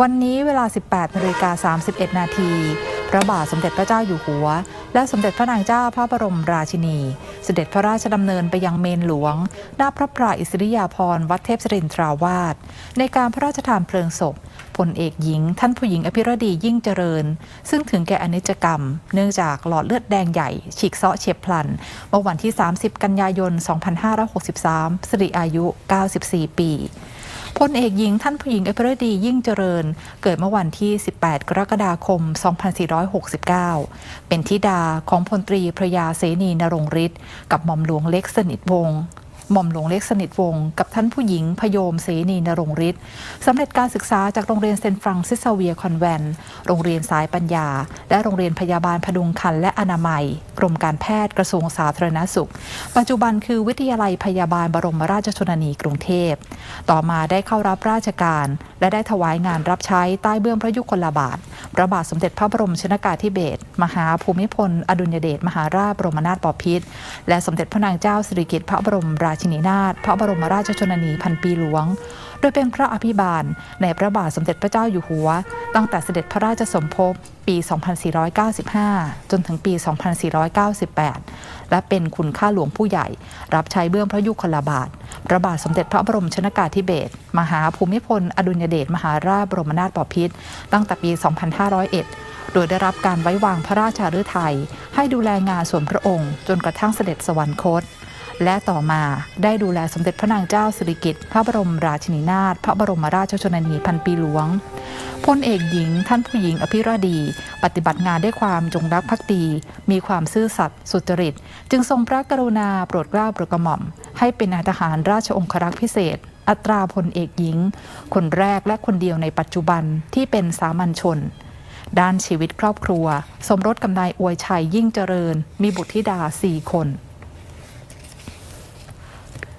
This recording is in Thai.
วันนี้เวลา 18นาฬิกา31 นาที พระบาทสมเด็จพระเจ้าอยู่หัว และสมเด็จพระนางเจ้าพระบรมราชินี เสด็จพระราชดำเนินไปยังเมนหลวงหน้าพระปราอิสริยาภรณ์วัดเทพศรินทราวาสในการพระราชทานเพลิงศพพลเอกหญิง ท่านผู้หญิงอภิรดียิ่งเจริญ ซึ่งถึงแก่อนิจกรรม เนื่องจากหลอดเลือดแดงใหญ่ ฉีกเซาะเฉียบพลัน เมื่อวันที่ 30 กันยายน 2563สิริอายุ 94 ปี พลเอกหญิงท่านผู้หญิงอภิรดียิ่งเจริญ เกิดเมื่อวันที่ 18 กรกฎาคม 2469 เป็นธิดาของพลตรีพระยาเสนีนรงฤทธิ์กับหม่อมหลวงเล็กสนิทวงศ์ หม่อมหลวงเล็กสนิทวงศ์กับท่านผู้หญิงพโยมเสนีนรงฤทธิ์สำเร็จการศึกษาจากโรงเรียนเซนฟรังซิสเวียคอนแวนต์โรงเรียนสายปัญญา และโรงเรียนพยาบาลพดุงคันและอนามัย กรมการแพทย์กระทรวงสาธารณสุข ปัจจุบันคือวิทยาลัยพยาบาลบรมราชชนนีกรุงเทพ ต่อมาได้เข้ารับราชการ และได้ถวายงานรับใช้ใต้เบื้องพระยุคลบาทพระบาทสมเด็จพระบรมชนากาธิเบศรมหาภูมิพล อดุลยเดชมหาราชบรมนาถบพิตรและสมเด็จพระนางเจ้าสิริกิติ์พระบรมราชินีนาถพระบรมราชชนนีพันปีหลวง โดยเป็นพระอภิบาลในพระบาทสมเด็จพระเจ้าอยู่หัว ตั้งแต่เสด็จพระราชสมภพปี 2495 จนถึงปี 2498 และเป็นคุณข้าหลวงผู้ใหญ่ รับใช้เบื้องพระยุคลบาทพระบาทสมเด็จพระบรมชนากาธิเบศรมหาภูมิพล อดุลยเดชมหาราชบรมนาถบพิตรตั้งแต่ปี 2501 โดยได้รับการไว้วางพระราชาฤทัยให้ดูแลงานส่วนพระองค์ จนกระทั่งเสด็จสวรรคต และต่อมาได้ดูแลสมเด็จพระนางเจ้าสิริกิติ์พระบรมราชินีนาถพระบรมราชชนนีพันปีหลวงพลเอกหญิง ท่านผู้หญิงอภิรดี ปฏิบัติงานด้วยความจงรักภักดี มีความซื่อสัตย์สุจริต จึงทรงพระกรุณาโปรดเกล้าโปรดกระหม่อม ให้เป็นนายทหารราชองครักษ์พิเศษ อัตราพลเอกหญิง คนแรกและคนเดียวในปัจจุบันที่เป็นสามัญชน ด้านชีวิตครอบครัว สมรสกับนายอวยชัยยิ่งเจริญ มีบุตรธิดาสี่คน